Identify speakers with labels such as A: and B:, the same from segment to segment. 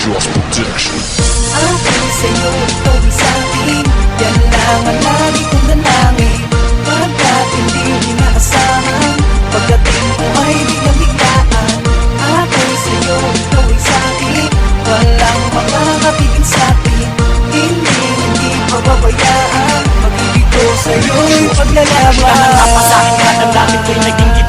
A: Just protection
B: Akin sa'yo, ikaw sa'kin Yan lang ang lagi kong nanangin Pagkat hindi inaasahan Pagdating mo ay di na biglaan Akin sa'yo, ikaw sa'kin Walang makakapigil sa'kin Hindi, hindi pababayaan Pag-ibig ko sa'yo'y paglalaban Napasakit
C: ka ng dami ko'y naging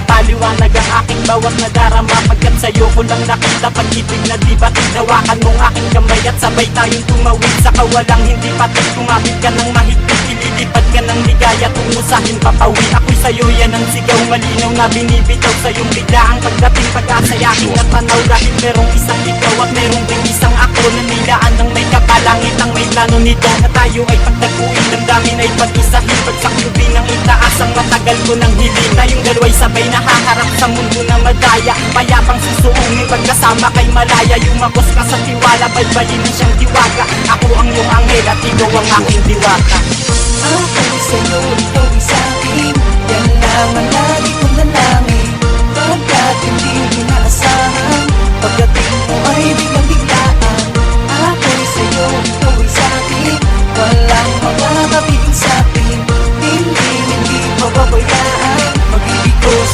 C: maipaliwanag ang aking bawas na darama. Pagkat sa'yo ko lang nakita pag-ibig na di ba't Hinawakan mong aking kamay? At sabay tayong tumawid Sa kawalang hindi pati. Kumapit ka ng mahigpit Ililipad ka ng ligaya. Tungo sa aking papawi Ako'y sa'yo yan ang sigaw. Malinaw na binibitaw Sa'yong biglaang pagdating pag-asa. Aking natanaw Dahil merong isang ikaw at merong ding isang ako. Na nilaan ng may kapalangit ang may plano nito Na tayo ay pagtagpuin Damdamin ay pag-isahin Pagsaklubi ng itaas ang matagal ko ng hiling Tayong dalawa'y. Sabay nahaharap sa mundo na madaya. Payapang susuungin pagkasama kay malaya. Yumakos ka sa tiwala Baybayin siyang tiwaga Ako ang iyong anghel at ikaw ang aking diwata
B: Ako'y sa'yo, ikaw'y sa'kin Yan ang lagi kong dalangin Pagkat hindi inaasahan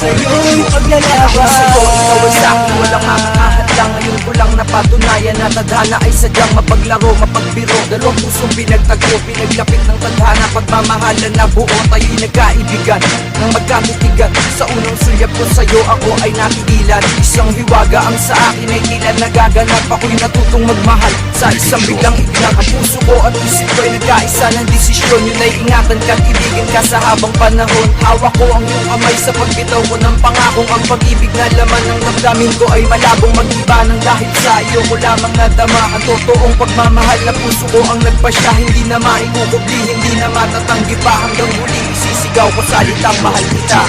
B: Sa'yo'y paglalaban. Sa'yo, ikaw ay sa'kin, walang makakahadlang
D: Ngayon ko lang napatunayan na tadhana ay sadyang mapaglaro, mapagbiro. Dalawang pusong pinagtagpo, pinaglapit ng tadhana. Pagmamahalan na buo, tayo'y nagkaibigan Nang magkatitigan, sa unang sulyap ko sa'yo Ako ay natigilan, isang hiwaga ang sa akin ay tila nagaganap. Ako'y natutong magmahal sa isang biglang iglang Ang puso ko at isip ko ay nagkaisa ng desisyon Yun ay ingatan ka't ibigin ka sa habang panahon. Hawak ko ang iyong kamay sa pagbitaw ko ng pangakong Ang pag-ibig na laman ng damdamin ko ay malabong mag-iba Nang dahil sa iyo. Ko lamang nadama Ang totoong pagmamahal na puso ko ang nagpasya. Hindi na maikukubli, hindi na matatanggi pa Hanggang huli. Isisigaw ko salitang mahal kita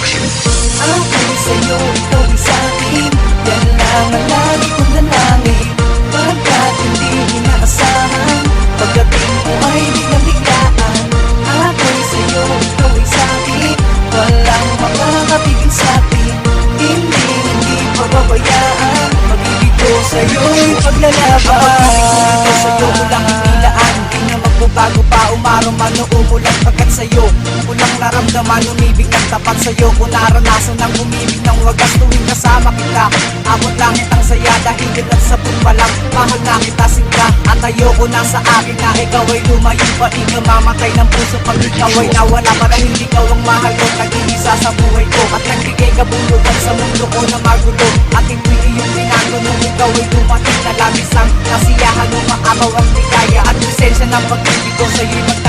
B: Ko sa'yo'y paglalaban. Ito sa'yo ulang inilaan Di na magbabago pa umaraw man o umulan. Pagkat sa'yo Ulang naramdaman umibig ng tapat sa'yo. Kung naranasan ng umibig ng wagas Tuwing kasama kita Abot langit ang saya. Dahil bilat sa pa lang Mahal na kita sinta At ayoko na sa akin na ikaw ay lumayo. Pa Di ka mamatay ng puso pag ikaw ay nawala. Marahil ikaw ang mahal ko Nag-iisa sa buhay ko. At nagbigay kabulugan sa mundo ko na magulo. At ito'y iyong binago ay dumating na labis ang kasiyahan ng maaraw ang ligaya At lisensya ng pag-ibig ko sa'yo'y magtatagal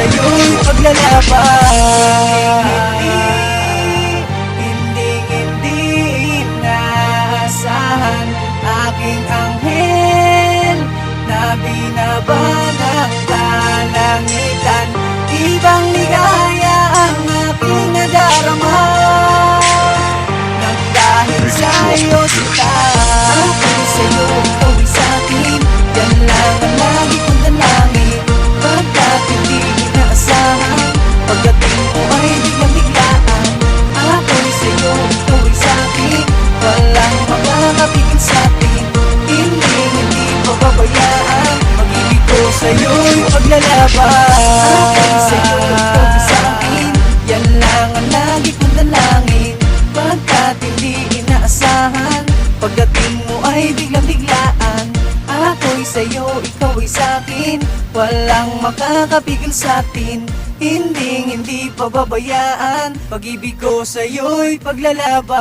B: sa'yo'y paglalaban paglalaban Ako'y sa'yo, ikaw'y sa'kin Yan lang ang lagi kong dalangin Pagkat hindi inaasahan Pagdating mo ay biglang biglaan Ako'y sa'yo, ikaw ay sa'kin. Walang makakapigil sa'tin Hindi, hindi pababayaan Pag-ibig ko sa'yo'y paglalaban